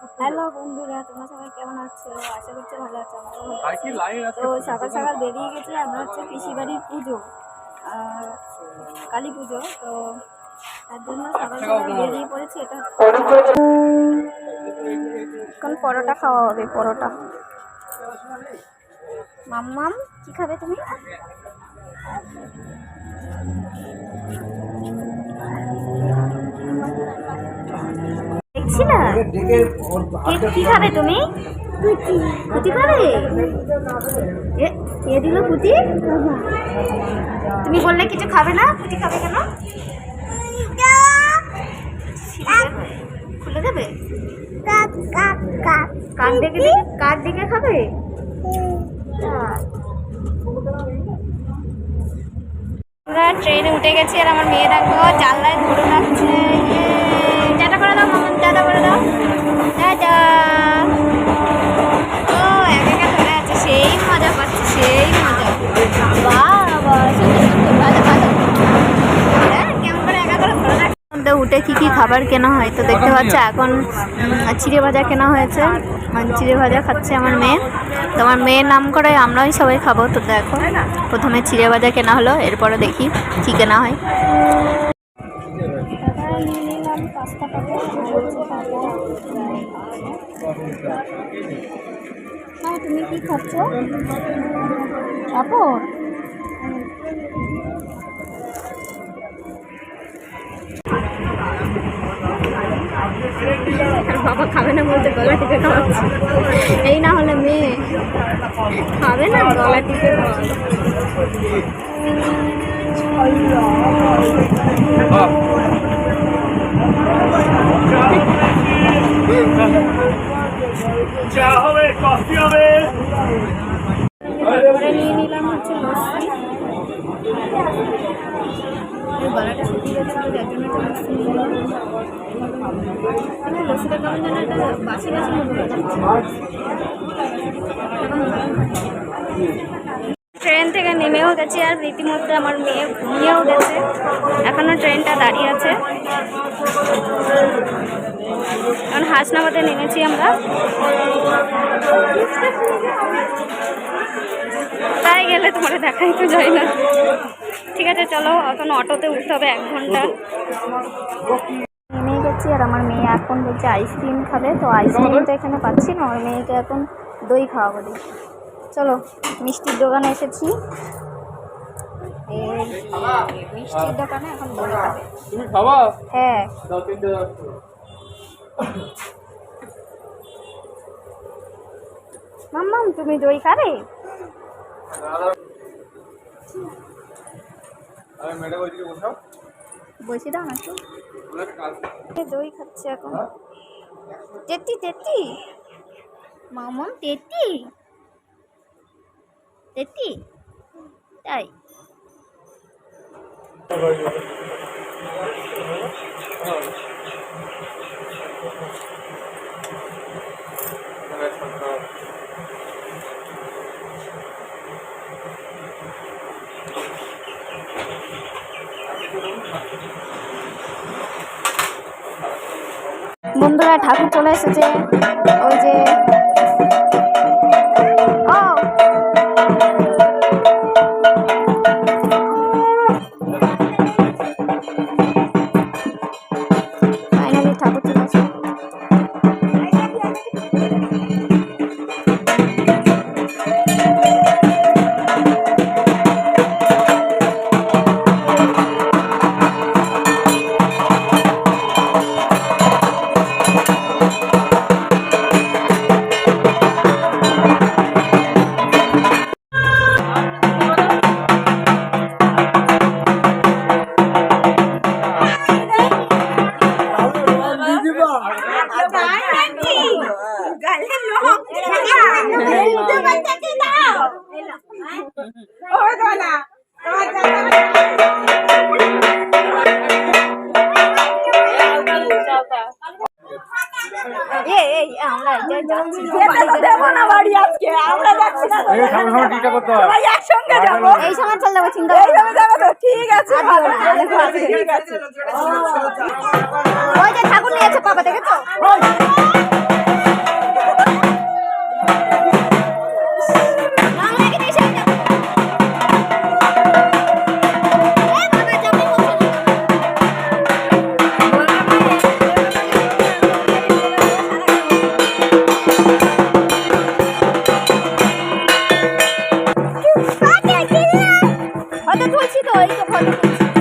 Hello বন্ধুরা তোমরা সবাই কেমন আছো? আশা করছি ভালো আছো আছে। তো সকাল সকাল বেরিয়ে গেছি আমরা হচ্ছে পিসি বাড়ির পুজো কালী পুজো। তো তার জন্য সকাল সকাল বেরিয়ে পড়েছি এটা এখন পরোটা খাওয়া হবে পরোটা। মাম্মাম কি খাবে তুমি? দেখছি না? কি কি খাবে তুমি? পুতি। খাবে? এ কে দিল পুতি? তুমি বললে কিছু খাবে না? পুতি খাবে কেন? খুলে দেবে? কাক দেখে দেখে কাক দেখে খাবে? আমরা ট্রেনে উঠে গেছি আর আমার মেয়ে দেখো জানলায় ধরে রাখছে। মামা ও আছে সেই মজা সেই মজা। হ্যাঁ, উঠে কি কি খাবার কেনা হয়? তো দেখতে পাচ্ছ এখন চিড়ে ভাজা কেনা হয়েছে। চিড়ে ভাজা খাচ্ছে আমার মেয়ে। তো আমার মেয়ের নাম করে আমরাই সবাই খাব। তো দেখো প্রথমে চিড়ে ভাজা কেনা হলো এরপরে দেখি কি কেনা হয়। হ্যাঁ তুমি কি খাচ্ছ? আর বাবা খাবে না বলতে গলা টিপে খাওয়াচ্ছে। এই না হলে মেয়ে খাবে না গলা টিপে খাওয়াচ্ছে চা হবে কফি হবে তারপরে নিয়ে নিলাম হচ্ছে লস্যি এই গলাটা শুকিয়ে যাচ্ছে তো যার জন্য একটু লস্যি নিয়ে নিলাম কিন্তু লস্যিটা কেমন যেন একটা বাসি বাসি মনে হয়ে যাচ্ছে এখন ভালো না। ট্রেন থেকে নেমেও গেছি আর রীতিমধ্যে আমার মেয়ে ঘুমিয়েও গেছে। এখনও ট্রেনটা দাঁড়িয়ে আছে। এখন হাসনাবাদে নেমেছি আমরা। তাই গেলে তোমার দেখাই তো যায় না। ঠিক আছে, চলো এখন অটোতে উঠতে হবে এক ঘণ্টা। গেছি আর আমার মেয়ে এখন বলছে আইসক্রিম খাবে তো আইসক্রিম তো এখানে পাচ্ছি না আমার মেয়েকে এখন দই খাওয়া বলি চলো মিষ্টির দোকানে এসেছি। মিষ্টির দোকানে এখন দই খাবে? তুমি হ্যাঁ। মাম্মাম তুমি দই খাবে? আরে ম্যাডাম ওইদিকে বসাও। বসে দাও না এ দই খাচ্ছে এখন। তেতি তেতি? মামন তেতি? তেতি? তাই। বন্ধুরা ঠাকুর চলে এসেছে। ওই যে আজকে আমরা যাচ্ছি না সবাই একসঙ্গে যাব। এই সময় চল যাব চিন্তা এইভাবে যাব তো ঠিক আছে ঠিক আছে। ওই যে ঠাকুর নিয়েছে পাপা দেখেছ? 好的过去的一个朋。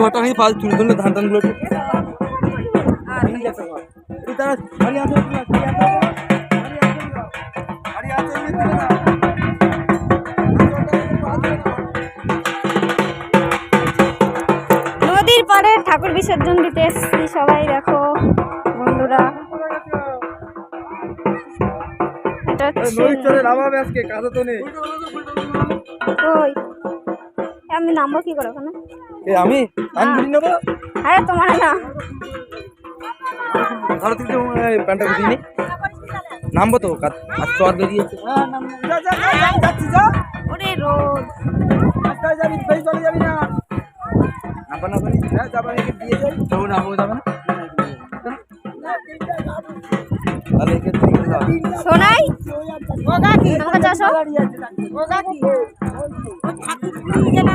ঘর টাঙে পাল তুলে তুলে ধান টানগুলো তারা। নদীর পাড়ে ঠাকুর বিসর্জন দিতে এসেছি সবাই দেখো বন্ধুরা। চরে আমি নামবো কি করে ওখানে? এ আমি আমি বুঝি নেব? আরে তোমার না। তাহলে তুই তো প্যান্টটা বুঝি নি। নামবো তো আজ চর বেরিয়েছে ওরে রোদ নামবা না করি হ্যাঁ যাবা দিয়ে যাই। তো নামবো যাবে না। তাহলে একে দিয়ে তোমার কাছে আসো ও ধরে দিয়ে নামাবো না